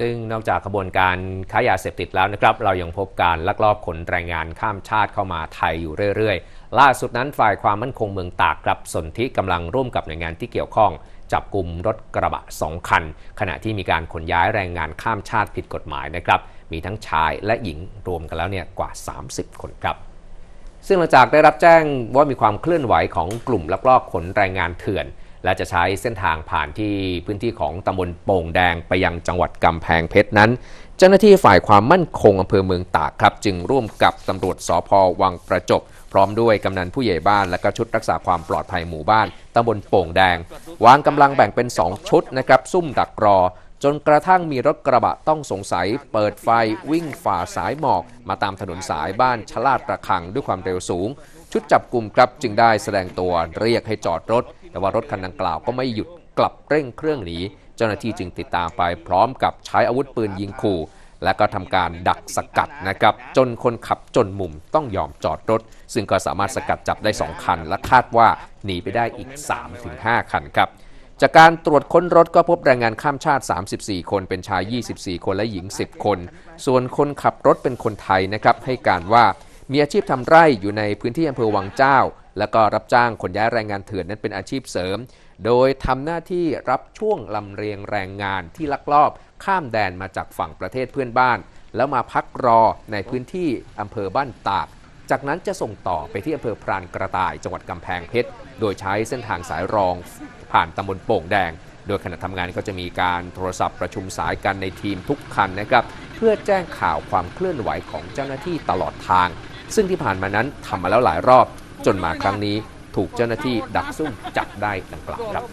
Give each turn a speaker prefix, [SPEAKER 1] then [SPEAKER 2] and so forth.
[SPEAKER 1] ซึ่งนอกจากขบวนการค้ายาเสพติดแล้วนะครับ เรายังพบการลักลอบขนแรงงานข้ามชาติเข้ามาไทยอยู่เรื่อยๆ ล่าสุดนั้นฝ่ายความมั่นคงเมืองตากครับสนธิกำลังร่วมกับหน่วยงานที่เกี่ยวข้อง จับกลุ่มรถกระบะ 2 คัน ขณะที่มีการขนย้ายแรงงานข้ามชาติผิดกฎหมายนะครับ มีทั้งชายและหญิงรวมกันแล้วเนี่ยกว่า 30 คนครับซึ่งหลังจากได้รับแจ้งว่ามีความเคลื่อนไหวของกลุ่มลักลอบขนแรงงานเถื่อน และจะใช้เส้นทางผ่านที่พื้นที่ของตำบลโป่งแดงไปยังจังหวัดกำแพงเพชรนั้น เจ้าหน้าที่ฝ่ายความมั่นคงอำเภอเมืองตากครับ จึงร่วมกับตำรวจสพวังประจบ พร้อมด้วยกำนันผู้ใหญ่บ้าน และก็ชุดรักษาความปลอดภัยหมู่บ้านตำบลโป่งแดง วางกำลังแบ่งเป็น 2 ชุดนะครับซุ่มดักรอจนกระทั่งมีรถกระบะต้องสงสัย เปิดไฟวิ่งฝ่าสายหมอก มาตามถนนสายบ้านชลาดระคังด้วยความเร็วสูง ชุดจับกลุ่มครับจึงได้แสดงตัวเรียกให้จอดรถ แต่ว่ารถคันดังกล่าวก็ไม่หยุดกลับเร่งเครื่องหนีเจ้าหน้าที่จึงติดตามไปพร้อมกับใช้อาวุธปืนยิงขู่ และก็ทำการดักสกัดนะครับ จนคนขับจนมุมต้องยอมจอดรถ ซึ่งก็สามารถสกัดจับได้ 2 คัน และคาดว่าหนีไปได้อีก 3-5 คันครับจากการตรวจค้นรถก็พบแรงงานข้ามชาติ 34 คน เป็นชาย 24 คนและหญิง 10 คน ส่วนคนขับรถเป็นคนไทยนะครับ ให้การว่ามีอาชีพทำไร่อยู่ในพื้นที่อำเภอวังเจ้า แล้วก็รับจ้างขนย้ายแรงงานเถื่อนนั้นเป็นอาชีพเสริม โดยทำหน้าที่รับช่วงลำเรียงแรงงานที่ลักลอบ ข้ามแดนมาจากฝั่งประเทศเพื่อนบ้าน แล้วมาพักรอในพื้นที่อำเภอบ้านตาก จากนั้นจะส่งต่อไปที่อำเภอพรานกระต่ายจังหวัดกำแพงเพชร โดยใช้เส้นทางสายรองผ่านตำบลโป่งแดง โดยขณะทำงานก็จะมีการโทรศัพท์ประชุมสายกันในทีมทุกคันนะครับ เพื่อแจ้งข่าวความเคลื่อนไหวของเจ้าหน้าที่ตลอดทาง ซึ่งที่ผ่านมานั้นทำมาแล้วหลายรอบ จนมาครั้งนี้ถูกเจ้าหน้าที่ดักซุ่มจับได้ดังกล่าวครับ